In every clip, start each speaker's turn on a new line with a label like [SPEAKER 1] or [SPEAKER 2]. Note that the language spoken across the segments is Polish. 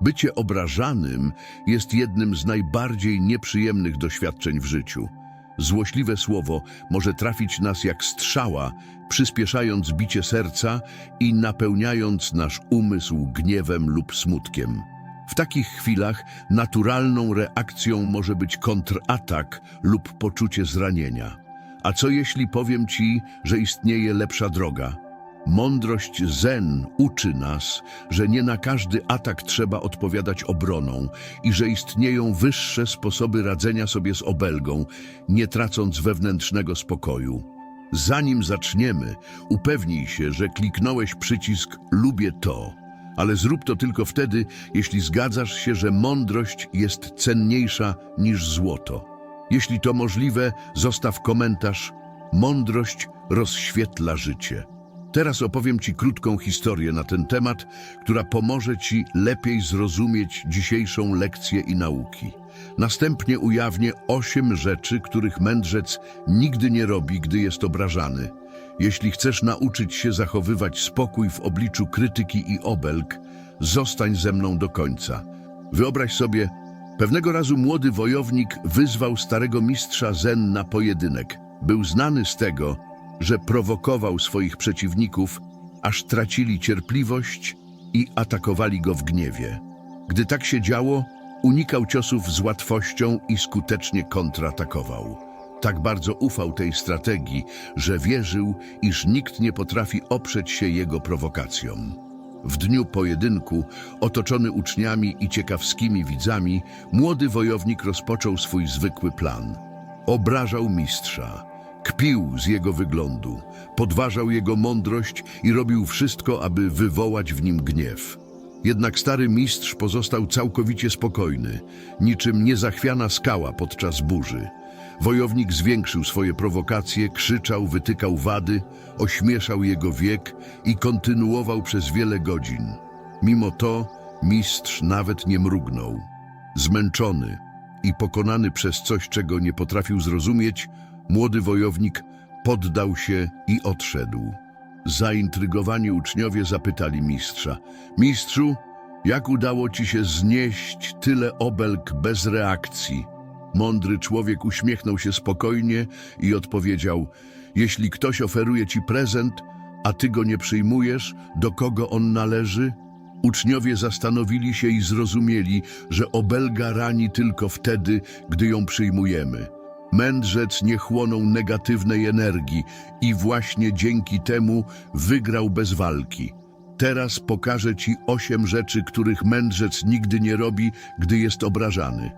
[SPEAKER 1] Bycie obrażanym jest jednym z najbardziej nieprzyjemnych doświadczeń w życiu. Złośliwe słowo może trafić nas jak strzała, przyspieszając bicie serca i napełniając nasz umysł gniewem lub smutkiem. W takich chwilach naturalną reakcją może być kontratak lub poczucie zranienia. A co jeśli powiem ci, że istnieje lepsza droga? Mądrość Zen uczy nas, że nie na każdy atak trzeba odpowiadać obroną i że istnieją wyższe sposoby radzenia sobie z obelgą, nie tracąc wewnętrznego spokoju. Zanim zaczniemy, upewnij się, że kliknąłeś przycisk Lubię to, ale zrób to tylko wtedy, jeśli zgadzasz się, że mądrość jest cenniejsza niż złoto. Jeśli to możliwe, zostaw komentarz Mądrość rozświetla życie. Teraz opowiem Ci krótką historię na ten temat, która pomoże Ci lepiej zrozumieć dzisiejszą lekcję i nauki. Następnie ujawnię osiem rzeczy, których mędrzec nigdy nie robi, gdy jest obrażany. Jeśli chcesz nauczyć się zachowywać spokój w obliczu krytyki i obelg, zostań ze mną do końca. Wyobraź sobie, pewnego razu młody wojownik wyzwał starego mistrza Zen na pojedynek. Był znany z tego, że prowokował swoich przeciwników, aż tracili cierpliwość i atakowali go w gniewie. Gdy tak się działo, unikał ciosów z łatwością i skutecznie kontratakował. Tak bardzo ufał tej strategii, że wierzył, iż nikt nie potrafi oprzeć się jego prowokacjom. W dniu pojedynku, otoczony uczniami i ciekawskimi widzami, młody wojownik rozpoczął swój zwykły plan. Obrażał mistrza, kpił z jego wyglądu, podważał jego mądrość i robił wszystko, aby wywołać w nim gniew. Jednak stary mistrz pozostał całkowicie spokojny, niczym niezachwiana skała podczas burzy. Wojownik zwiększył swoje prowokacje, krzyczał, wytykał wady, ośmieszał jego wiek i kontynuował przez wiele godzin. Mimo to mistrz nawet nie mrugnął. Zmęczony i pokonany przez coś, czego nie potrafił zrozumieć, młody wojownik poddał się i odszedł. Zaintrygowani uczniowie zapytali mistrza: Mistrzu, jak udało ci się znieść tyle obelg bez reakcji? Mądry człowiek uśmiechnął się spokojnie i odpowiedział: Jeśli ktoś oferuje ci prezent, a ty go nie przyjmujesz, do kogo on należy? Uczniowie zastanowili się i zrozumieli, że obelga rani tylko wtedy, gdy ją przyjmujemy. Mędrzec nie chłonął negatywnej energii i właśnie dzięki temu wygrał bez walki. Teraz pokażę ci osiem rzeczy, których mędrzec nigdy nie robi, gdy jest obrażany.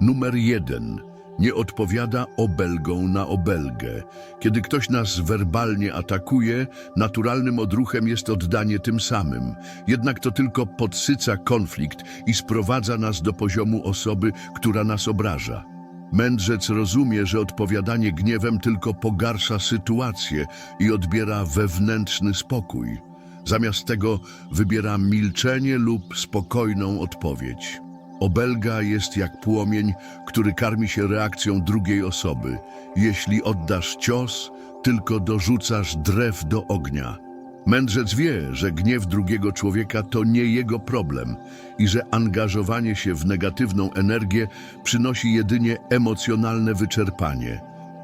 [SPEAKER 1] Numer jeden. Nie odpowiada obelgą na obelgę. Kiedy ktoś nas werbalnie atakuje, naturalnym odruchem jest oddanie tym samym. Jednak to tylko podsyca konflikt i sprowadza nas do poziomu osoby, która nas obraża. Mędrzec rozumie, że odpowiadanie gniewem tylko pogarsza sytuację i odbiera wewnętrzny spokój. Zamiast tego wybiera milczenie lub spokojną odpowiedź. Obelga jest jak płomień, który karmi się reakcją drugiej osoby. Jeśli oddasz cios, tylko dorzucasz drew do ognia. Mędrzec wie, że gniew drugiego człowieka to nie jego problem i że angażowanie się w negatywną energię przynosi jedynie emocjonalne wyczerpanie.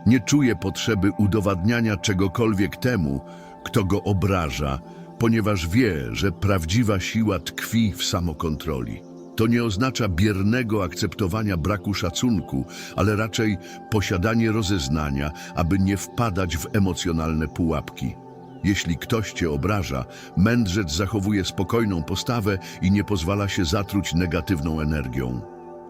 [SPEAKER 1] Nie czuje potrzeby udowadniania czegokolwiek temu, kto go obraża, ponieważ wie, że prawdziwa siła tkwi w samokontroli. To nie oznacza biernego akceptowania braku szacunku, ale raczej posiadanie rozeznania, aby nie wpadać w emocjonalne pułapki. Jeśli ktoś cię obraża, mędrzec zachowuje spokojną postawę i nie pozwala się zatruć negatywną energią.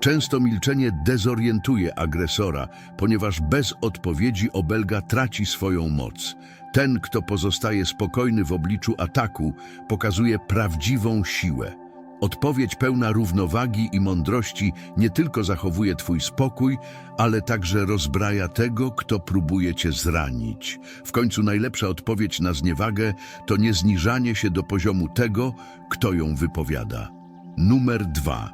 [SPEAKER 1] Często milczenie dezorientuje agresora, ponieważ bez odpowiedzi obelga traci swoją moc. Ten, kto pozostaje spokojny w obliczu ataku, pokazuje prawdziwą siłę. Odpowiedź pełna równowagi i mądrości nie tylko zachowuje Twój spokój, ale także rozbraja tego, kto próbuje Cię zranić. W końcu najlepsza odpowiedź na zniewagę to nie zniżanie się do poziomu tego, kto ją wypowiada. Numer dwa.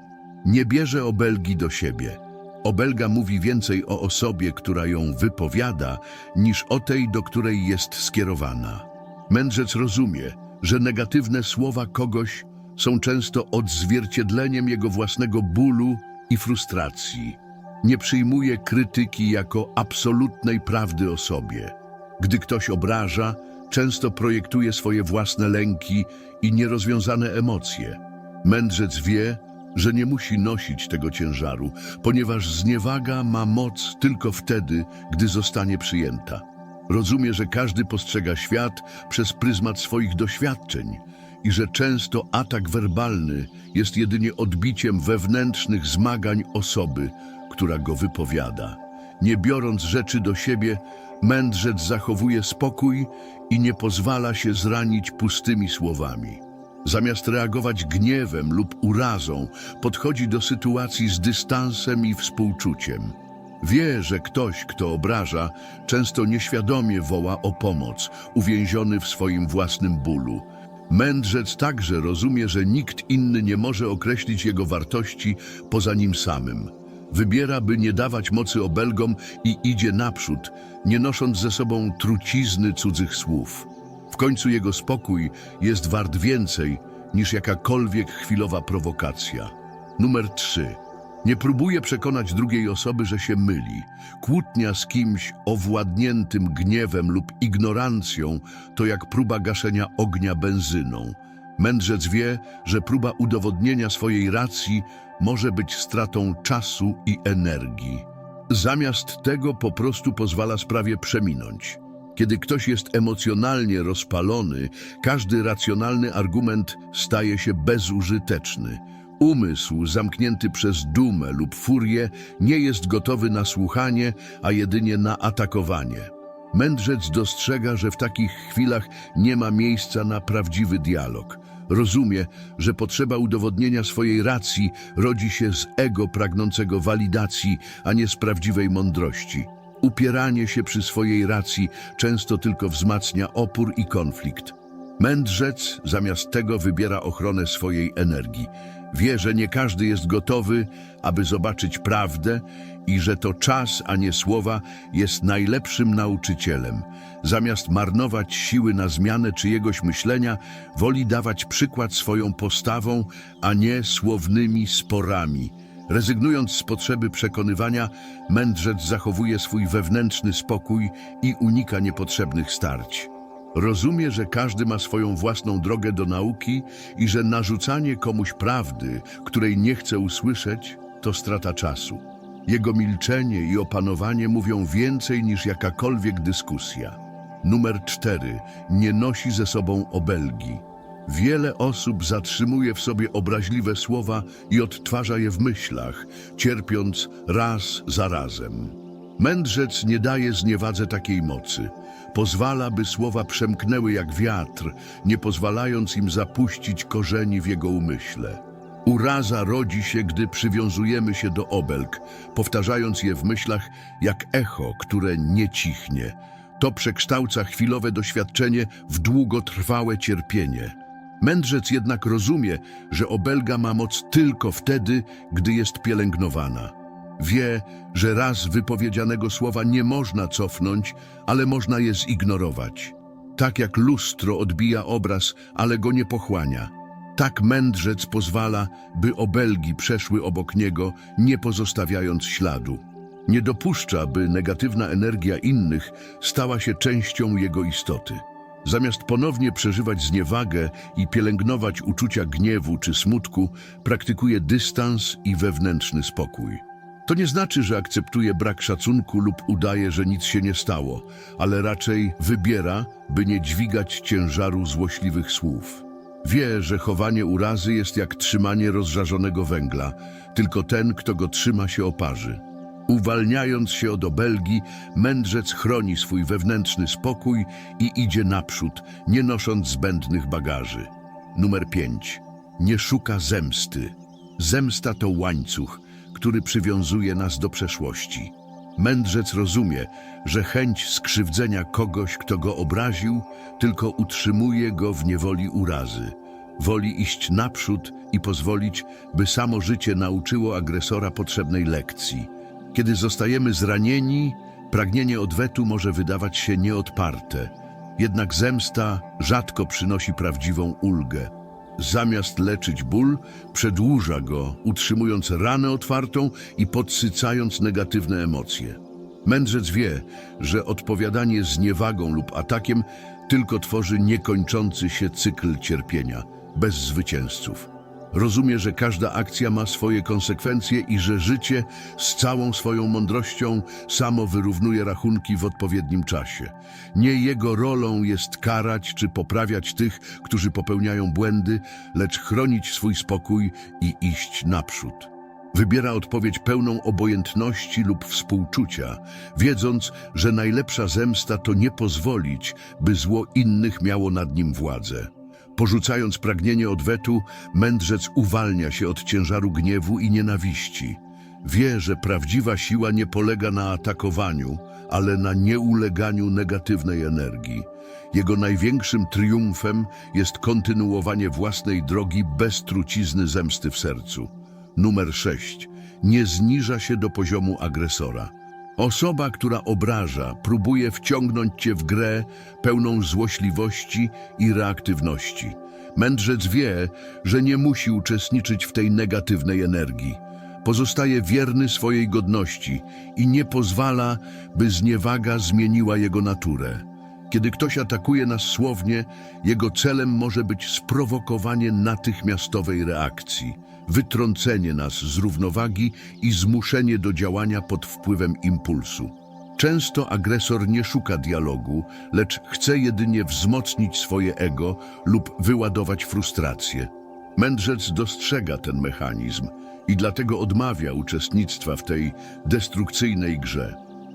[SPEAKER 1] Nie bierze obelgi do siebie. Obelga mówi więcej o osobie, która ją wypowiada, niż o tej, do której jest skierowana. Mędrzec rozumie, że negatywne słowa kogoś są często odzwierciedleniem jego własnego bólu i frustracji. Nie przyjmuje krytyki jako absolutnej prawdy o sobie. Gdy ktoś obraża, często projektuje swoje własne lęki i nierozwiązane emocje. Mędrzec wie, że nie musi nosić tego ciężaru, ponieważ zniewaga ma moc tylko wtedy, gdy zostanie przyjęta. Rozumie, że każdy postrzega świat przez pryzmat swoich doświadczeń i że często atak werbalny jest jedynie odbiciem wewnętrznych zmagań osoby, która go wypowiada. Nie biorąc rzeczy do siebie, mędrzec zachowuje spokój i nie pozwala się zranić pustymi słowami. Zamiast reagować gniewem lub urazą, podchodzi do sytuacji z dystansem i współczuciem. Wie, że ktoś, kto obraża, często nieświadomie woła o pomoc, uwięziony w swoim własnym bólu. Mędrzec także rozumie, że nikt inny nie może określić jego wartości poza nim samym. Wybiera, by nie dawać mocy obelgom i idzie naprzód, nie nosząc ze sobą trucizny cudzych słów. W końcu jego spokój jest wart więcej niż jakakolwiek chwilowa prowokacja. Numer 3. Nie próbuje przekonać drugiej osoby, że się myli. Kłótnia z kimś owładniętym gniewem lub ignorancją to jak próba gaszenia ognia benzyną. Mędrzec wie, że próba udowodnienia swojej racji może być stratą czasu i energii. Zamiast tego po prostu pozwala sprawie przeminąć. Kiedy ktoś jest emocjonalnie rozpalony, każdy racjonalny argument staje się bezużyteczny. Umysł zamknięty przez dumę lub furię nie jest gotowy na słuchanie, a jedynie na atakowanie. Mędrzec dostrzega, że w takich chwilach nie ma miejsca na prawdziwy dialog. Rozumie, że potrzeba udowodnienia swojej racji rodzi się z ego pragnącego walidacji, a nie z prawdziwej mądrości. Upieranie się przy swojej racji często tylko wzmacnia opór i konflikt. Mędrzec zamiast tego wybiera ochronę swojej energii. Wie, że nie każdy jest gotowy, aby zobaczyć prawdę i że to czas, a nie słowa, jest najlepszym nauczycielem. Zamiast marnować siły na zmianę czyjegoś myślenia, woli dawać przykład swoją postawą, a nie słownymi sporami. Rezygnując z potrzeby przekonywania, mędrzec zachowuje swój wewnętrzny spokój i unika niepotrzebnych starć. Rozumie, że każdy ma swoją własną drogę do nauki i że narzucanie komuś prawdy, której nie chce usłyszeć, to strata czasu. Jego milczenie i opanowanie mówią więcej niż jakakolwiek dyskusja. Numer cztery. Nie nosi ze sobą obelgi. Wiele osób zatrzymuje w sobie obraźliwe słowa i odtwarza je w myślach, cierpiąc raz za razem. Mędrzec nie daje zniewadze takiej mocy. Pozwala, by słowa przemknęły jak wiatr, nie pozwalając im zapuścić korzeni w jego umyśle. Uraza rodzi się, gdy przywiązujemy się do obelg, powtarzając je w myślach jak echo, które nie cichnie. To przekształca chwilowe doświadczenie w długotrwałe cierpienie. Mędrzec jednak rozumie, że obelga ma moc tylko wtedy, gdy jest pielęgnowana. Wie, że raz wypowiedzianego słowa nie można cofnąć, ale można je zignorować. Tak jak lustro odbija obraz, ale go nie pochłania. Tak mędrzec pozwala, by obelgi przeszły obok niego, nie pozostawiając śladu. Nie dopuszcza, by negatywna energia innych stała się częścią jego istoty. Zamiast ponownie przeżywać zniewagę i pielęgnować uczucia gniewu czy smutku, praktykuje dystans i wewnętrzny spokój. To nie znaczy, że akceptuje brak szacunku lub udaje, że nic się nie stało, ale raczej wybiera, by nie dźwigać ciężaru złośliwych słów. Wie, że chowanie urazy jest jak trzymanie rozżarzonego węgla, tylko ten, kto go trzyma, się oparzy. Uwalniając się od obelgi, mędrzec chroni swój wewnętrzny spokój i idzie naprzód, nie nosząc zbędnych bagaży. Numer 5. Nie szuka zemsty. Zemsta to łańcuch, który przywiązuje nas do przeszłości. Mędrzec rozumie, że chęć skrzywdzenia kogoś, kto go obraził, tylko utrzymuje go w niewoli urazy. Woli iść naprzód i pozwolić, by samo życie nauczyło agresora potrzebnej lekcji. Kiedy zostajemy zranieni, pragnienie odwetu może wydawać się nieodparte. Jednak zemsta rzadko przynosi prawdziwą ulgę. Zamiast leczyć ból, przedłuża go, utrzymując ranę otwartą i podsycając negatywne emocje. Mędrzec wie, że odpowiadanie zniewagą lub atakiem tylko tworzy niekończący się cykl cierpienia, bez zwycięzców. Rozumie, że każda akcja ma swoje konsekwencje i że życie z całą swoją mądrością samo wyrównuje rachunki w odpowiednim czasie. Nie jego rolą jest karać czy poprawiać tych, którzy popełniają błędy, lecz chronić swój spokój i iść naprzód. Wybiera odpowiedź pełną obojętności lub współczucia, wiedząc, że najlepsza zemsta to nie pozwolić, by zło innych miało nad nim władzę. Porzucając pragnienie odwetu, mędrzec uwalnia się od ciężaru gniewu i nienawiści. Wie, że prawdziwa siła nie polega na atakowaniu, ale na nieuleganiu negatywnej energii. Jego największym triumfem jest kontynuowanie własnej drogi bez trucizny zemsty w sercu. Numer 6. Nie zniża się do poziomu agresora. Osoba, która obraża, próbuje wciągnąć cię w grę pełną złośliwości i reaktywności. Mędrzec wie, że nie musi uczestniczyć w tej negatywnej energii. Pozostaje wierny swojej godności i nie pozwala, by zniewaga zmieniła jego naturę. Kiedy ktoś atakuje nas słownie, jego celem może być sprowokowanie natychmiastowej reakcji, wytrącenie nas z równowagi i zmuszenie do działania pod wpływem impulsu. Często agresor nie szuka dialogu, lecz chce jedynie wzmocnić swoje ego lub wyładować frustrację. Mędrzec dostrzega ten mechanizm i dlatego odmawia uczestnictwa w tej destrukcyjnej grze.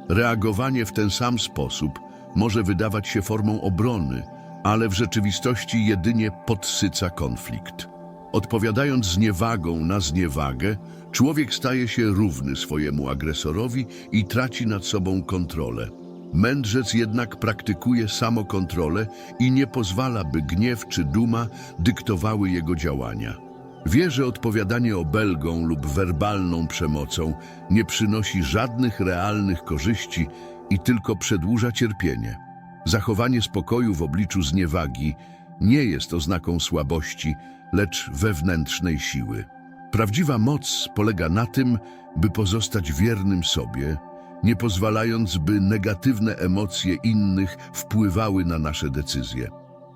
[SPEAKER 1] Reagowanie w ten sam sposób może wydawać się formą obrony, ale w rzeczywistości jedynie podsyca konflikt. Odpowiadając zniewagą na zniewagę, człowiek staje się równy swojemu agresorowi i traci nad sobą kontrolę. Mędrzec jednak praktykuje samokontrolę i nie pozwala, by gniew czy duma dyktowały jego działania. Wie, że odpowiadanie obelgą lub werbalną przemocą nie przynosi żadnych realnych korzyści i tylko przedłuża cierpienie. Zachowanie spokoju w obliczu zniewagi nie jest oznaką słabości, lecz wewnętrznej siły. Prawdziwa moc polega na tym, by pozostać wiernym sobie, nie pozwalając, by negatywne emocje innych wpływały na nasze decyzje.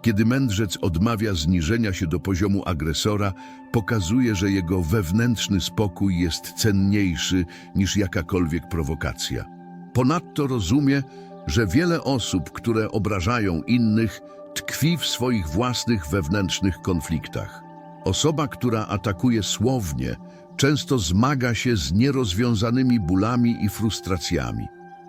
[SPEAKER 1] Kiedy mędrzec odmawia zniżenia się do poziomu agresora, pokazuje, że jego wewnętrzny spokój jest cenniejszy niż jakakolwiek prowokacja. Ponadto rozumie, że wiele osób, które obrażają innych, tkwi w swoich własnych wewnętrznych konfliktach. Osoba, która atakuje słownie, często zmaga się z nierozwiązanymi bólami i frustracjami.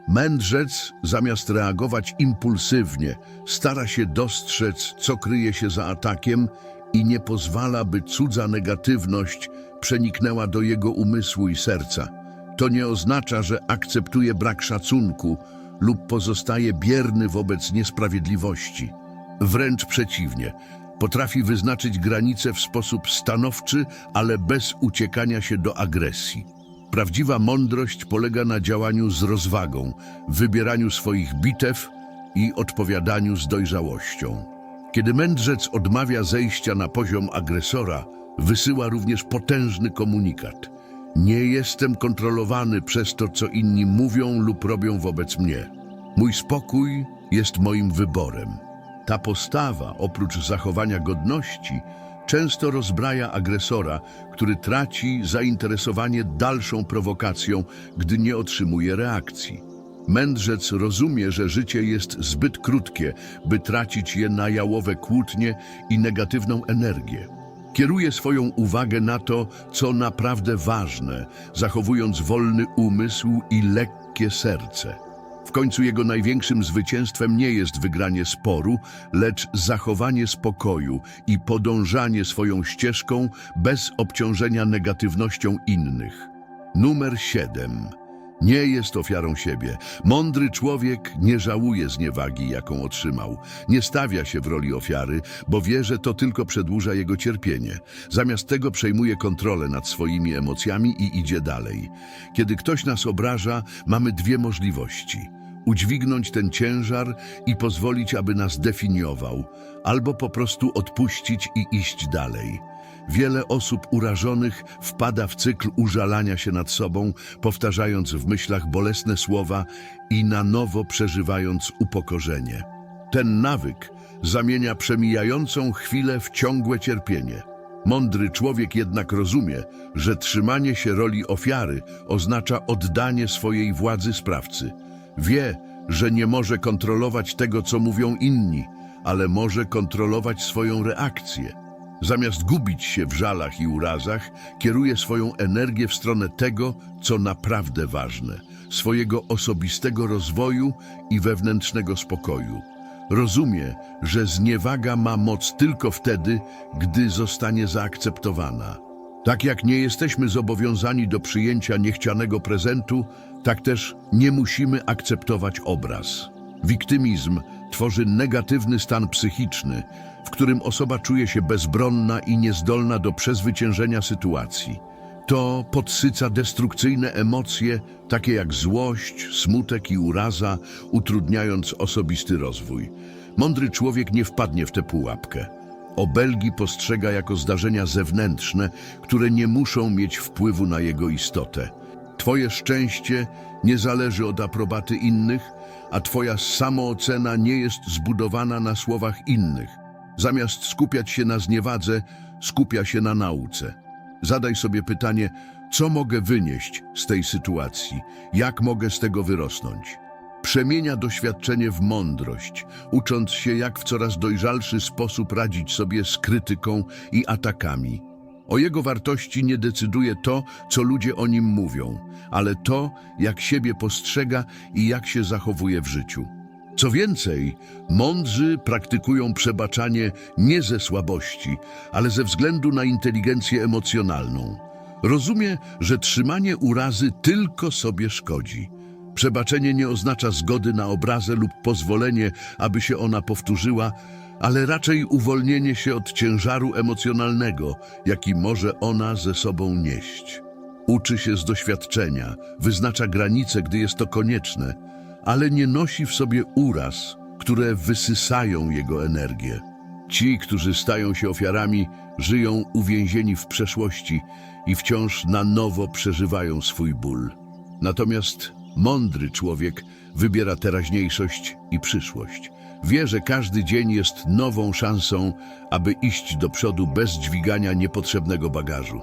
[SPEAKER 1] Mędrzec, zamiast reagować impulsywnie, stara się dostrzec, co kryje się za atakiem i nie pozwala, by cudza negatywność przeniknęła do jego umysłu i serca. To nie oznacza, że akceptuje brak szacunku lub pozostaje bierny wobec niesprawiedliwości. Wręcz przeciwnie, potrafi wyznaczyć granice w sposób stanowczy, ale bez uciekania się do agresji. Prawdziwa mądrość polega na działaniu z rozwagą, wybieraniu swoich bitew i odpowiadaniu z dojrzałością. Kiedy mędrzec odmawia zejścia na poziom agresora, wysyła również potężny komunikat. Nie jestem kontrolowany przez to, co inni mówią lub robią wobec mnie. Mój spokój jest moim wyborem. Ta postawa, oprócz zachowania godności, często rozbraja agresora, który traci zainteresowanie dalszą prowokacją, gdy nie otrzymuje reakcji. Mędrzec rozumie, że życie jest zbyt krótkie, by tracić je na jałowe kłótnie i negatywną energię. Kieruje swoją uwagę na to, co naprawdę ważne, zachowując wolny umysł i lekkie serce. W końcu jego największym zwycięstwem nie jest wygranie sporu, lecz zachowanie spokoju i podążanie swoją ścieżką bez obciążenia negatywnością innych. Numer 7. Nie jest ofiarą siebie. Mądry człowiek nie żałuje zniewagi, jaką otrzymał. Nie stawia się w roli ofiary, bo wie, że to tylko przedłuża jego cierpienie. Zamiast tego przejmuje kontrolę nad swoimi emocjami i idzie dalej. Kiedy ktoś nas obraża, mamy dwie możliwości. udźwignąć ten ciężar i pozwolić, aby nas definiował, albo po prostu odpuścić i iść dalej. Wiele osób urażonych wpada w cykl użalania się nad sobą, powtarzając w myślach bolesne słowa i na nowo przeżywając upokorzenie. Ten nawyk zamienia przemijającą chwilę w ciągłe cierpienie. Mądry człowiek jednak rozumie, że trzymanie się roli ofiary oznacza oddanie swojej władzy sprawcy. Wie, że nie może kontrolować tego, co mówią inni, ale może kontrolować swoją reakcję. Zamiast gubić się w żalach i urazach, kieruje swoją energię w stronę tego, co naprawdę ważne swojego osobistego rozwoju i wewnętrznego spokoju. Rozumie, że zniewaga ma moc tylko wtedy, gdy zostanie zaakceptowana. Tak jak nie jesteśmy zobowiązani do przyjęcia niechcianego prezentu, tak też nie musimy akceptować obraz. Wiktymizm tworzy negatywny stan psychiczny, w którym osoba czuje się bezbronna i niezdolna do przezwyciężenia sytuacji. To podsyca destrukcyjne emocje, takie jak złość, smutek i uraza, utrudniając osobisty rozwój. Mądry człowiek nie wpadnie w tę pułapkę. Obelgi postrzega jako zdarzenia zewnętrzne, które nie muszą mieć wpływu na jego istotę. Twoje szczęście nie zależy od aprobaty innych, a Twoja samoocena nie jest zbudowana na słowach innych. Zamiast skupiać się na zniewadze, skupia się na nauce. Zadaj sobie pytanie, co mogę wynieść z tej sytuacji, jak mogę z tego wyrosnąć. Przemienia doświadczenie w mądrość, ucząc się, jak w coraz dojrzalszy sposób radzić sobie z krytyką i atakami. O jego wartości nie decyduje to, co ludzie o nim mówią, ale to, jak siebie postrzega i jak się zachowuje w życiu. Co więcej, mądrzy praktykują przebaczanie nie ze słabości, ale ze względu na inteligencję emocjonalną. Rozumie, że trzymanie urazy tylko sobie szkodzi. Przebaczenie nie oznacza zgody na obrazę lub pozwolenie, aby się ona powtórzyła, ale raczej uwolnienie się od ciężaru emocjonalnego, jaki może ona ze sobą nieść. Uczy się z doświadczenia, wyznacza granice, gdy jest to konieczne, ale nie nosi w sobie uraz, które wysysają jego energię. Ci, którzy stają się ofiarami, żyją uwięzieni w przeszłości i wciąż na nowo przeżywają swój ból. Natomiast mądry człowiek wybiera teraźniejszość i przyszłość. Wie, że każdy dzień jest nową szansą, aby iść do przodu bez dźwigania niepotrzebnego bagażu.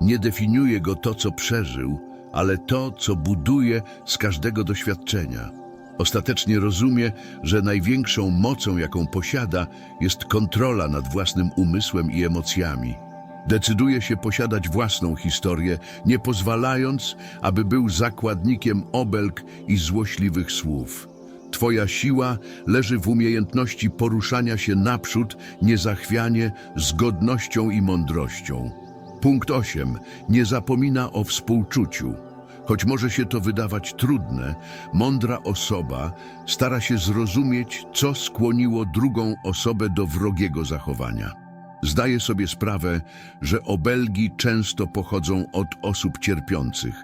[SPEAKER 1] Nie definiuje go to, co przeżył, ale to, co buduje z każdego doświadczenia. Ostatecznie rozumie, że największą mocą, jaką posiada, jest kontrola nad własnym umysłem i emocjami. Decyduje się posiadać własną historię, nie pozwalając, aby był zakładnikiem obelg i złośliwych słów. Twoja siła leży w umiejętności poruszania się naprzód, niezachwianie, z godnością i mądrością. Punkt 8. Nie zapomina o współczuciu. Choć może się to wydawać trudne, mądra osoba stara się zrozumieć, co skłoniło drugą osobę do wrogiego zachowania. Zdaje sobie sprawę, że obelgi często pochodzą od osób cierpiących.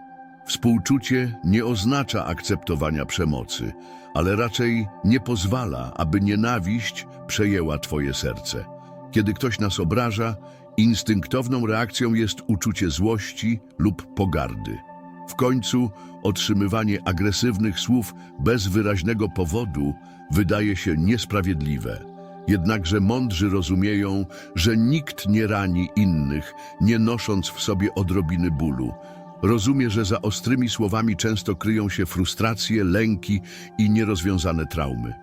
[SPEAKER 1] Współczucie nie oznacza akceptowania przemocy, ale raczej nie pozwala, aby nienawiść przejęła Twoje serce. Kiedy ktoś nas obraża, instynktowną reakcją jest uczucie złości lub pogardy. W końcu otrzymywanie agresywnych słów bez wyraźnego powodu wydaje się niesprawiedliwe. Jednakże mądrzy rozumieją, że nikt nie rani innych, nie nosząc w sobie odrobiny bólu. Rozumie, że za ostrymi słowami często kryją się frustracje, lęki i nierozwiązane traumy.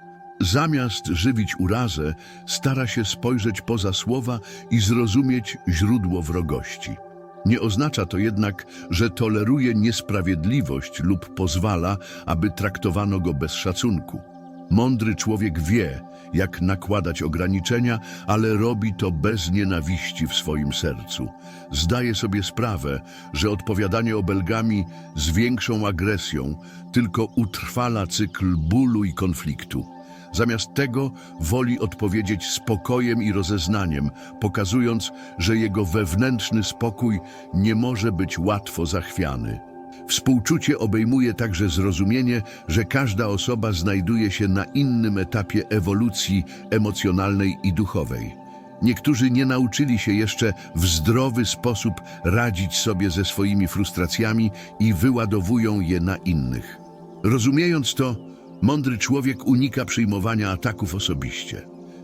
[SPEAKER 1] Zamiast żywić urazę, stara się spojrzeć poza słowa i zrozumieć źródło wrogości. Nie oznacza to jednak, że toleruje niesprawiedliwość lub pozwala, aby traktowano go bez szacunku. Mądry człowiek wie, jak nakładać ograniczenia, ale robi to bez nienawiści w swoim sercu. Zdaje sobie sprawę, że odpowiadanie obelgami z większą agresją tylko utrwala cykl bólu i konfliktu. Zamiast tego woli odpowiedzieć spokojem i rozeznaniem, pokazując, że jego wewnętrzny spokój nie może być łatwo zachwiany. Współczucie obejmuje także zrozumienie, że każda osoba znajduje się na innym etapie ewolucji emocjonalnej i duchowej. Niektórzy nie nauczyli się jeszcze w zdrowy sposób radzić sobie ze swoimi frustracjami i wyładowują je na innych. Rozumiejąc to, mądry człowiek unika przyjmowania ataków osobiście.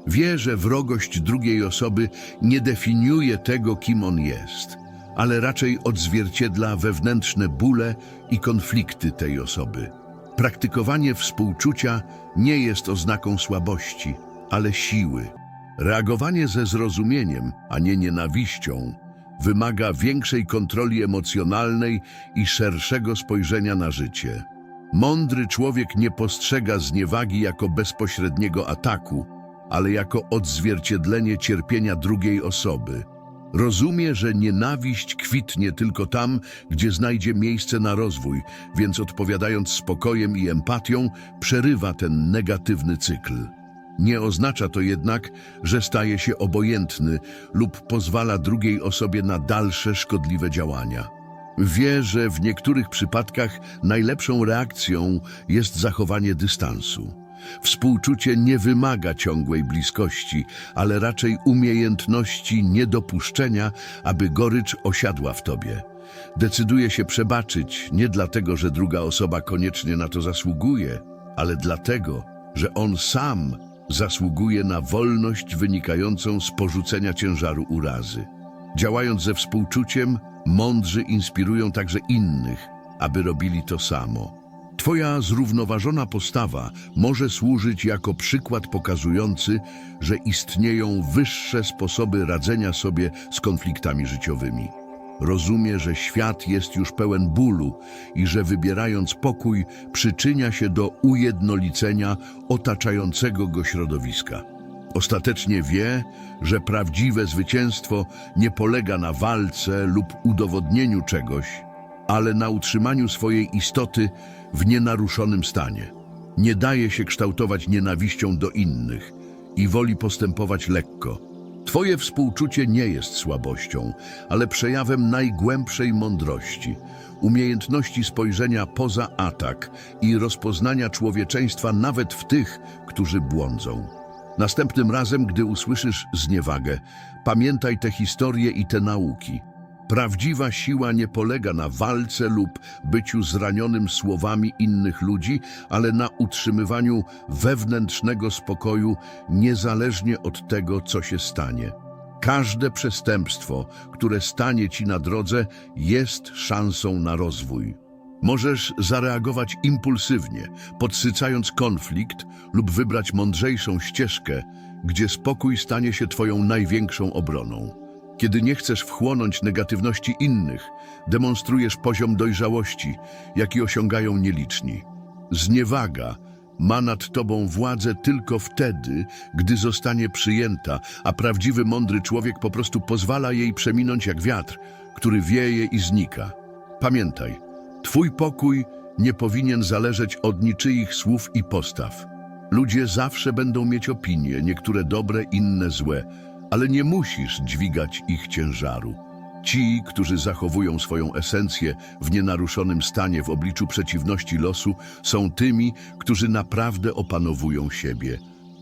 [SPEAKER 1] Wie, że wrogość drugiej osoby nie definiuje tego, kim on jest, ale raczej odzwierciedla wewnętrzne bóle i konflikty tej osoby. Praktykowanie współczucia nie jest oznaką słabości, ale siły. Reagowanie ze zrozumieniem, a nie nienawiścią, wymaga większej kontroli emocjonalnej i szerszego spojrzenia na życie. Mądry człowiek nie postrzega zniewagi jako bezpośredniego ataku, ale jako odzwierciedlenie cierpienia drugiej osoby. Rozumie, że nienawiść kwitnie tylko tam, gdzie znajdzie miejsce na rozwój, więc odpowiadając spokojem i empatią, przerywa ten negatywny cykl. Nie oznacza to jednak, że staje się obojętny lub pozwala drugiej osobie na dalsze szkodliwe działania. Wie, że w niektórych przypadkach najlepszą reakcją jest zachowanie dystansu. Współczucie nie wymaga ciągłej bliskości, ale raczej umiejętności niedopuszczenia, aby gorycz osiadła w tobie. Decyduje się przebaczyć nie dlatego, że druga osoba koniecznie na to zasługuje, ale dlatego, że on sam zasługuje na wolność wynikającą z porzucenia ciężaru urazy. Działając ze współczuciem, mądrzy inspirują także innych, aby robili to samo. Twoja zrównoważona postawa może służyć jako przykład pokazujący, że istnieją wyższe sposoby radzenia sobie z konfliktami życiowymi. Rozumie, że świat jest już pełen bólu i że wybierając pokój przyczynia się do ujednolicenia otaczającego go środowiska. Ostatecznie wie, że prawdziwe zwycięstwo nie polega na walce lub udowodnieniu czegoś, ale na utrzymaniu swojej istoty w nienaruszonym stanie. Nie daje się kształtować nienawiścią do innych i woli postępować lekko. Twoje współczucie nie jest słabością, ale przejawem najgłębszej mądrości, umiejętności spojrzenia poza atak i rozpoznania człowieczeństwa nawet w tych, którzy błądzą. Następnym razem, gdy usłyszysz zniewagę, pamiętaj te historie i te nauki. Prawdziwa siła nie polega na walce lub byciu zranionym słowami innych ludzi, ale na utrzymywaniu wewnętrznego spokoju niezależnie od tego, co się stanie. Każde przestępstwo, które stanie ci na drodze, jest szansą na rozwój. Możesz zareagować impulsywnie, podsycając konflikt lub wybrać mądrzejszą ścieżkę, gdzie spokój stanie się twoją największą obroną. Kiedy nie chcesz wchłonąć negatywności innych, demonstrujesz poziom dojrzałości, jaki osiągają nieliczni. Zniewaga ma nad tobą władzę tylko wtedy, gdy zostanie przyjęta, a prawdziwy mądry człowiek po prostu pozwala jej przeminąć jak wiatr, który wieje i znika. Pamiętaj, twój pokój nie powinien zależeć od niczyich słów i postaw. Ludzie zawsze będą mieć opinie, niektóre dobre, inne złe, ale nie musisz dźwigać ich ciężaru. Ci, którzy zachowują swoją esencję w nienaruszonym stanie w obliczu przeciwności losu, są tymi, którzy naprawdę opanowują siebie.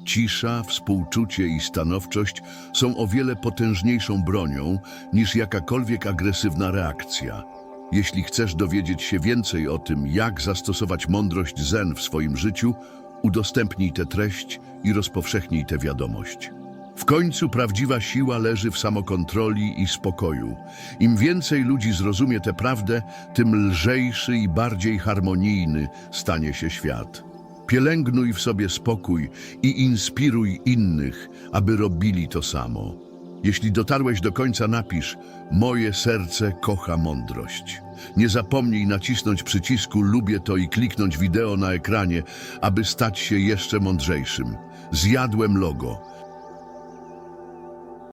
[SPEAKER 1] Cisza, współczucie i stanowczość są o wiele potężniejszą bronią niż jakakolwiek agresywna reakcja. Jeśli chcesz dowiedzieć się więcej o tym, jak zastosować mądrość zen w swoim życiu, udostępnij tę treść i rozpowszechnij tę wiadomość. W końcu prawdziwa siła leży w samokontroli i spokoju. Im więcej ludzi zrozumie tę prawdę, tym lżejszy i bardziej harmonijny stanie się świat. Pielęgnuj w sobie spokój i inspiruj innych, aby robili to samo. Jeśli dotarłeś do końca, napisz: Moje serce kocha mądrość. Nie zapomnij nacisnąć przycisku Lubię to i kliknąć wideo na ekranie, aby stać się jeszcze mądrzejszym. Zjadłem logo.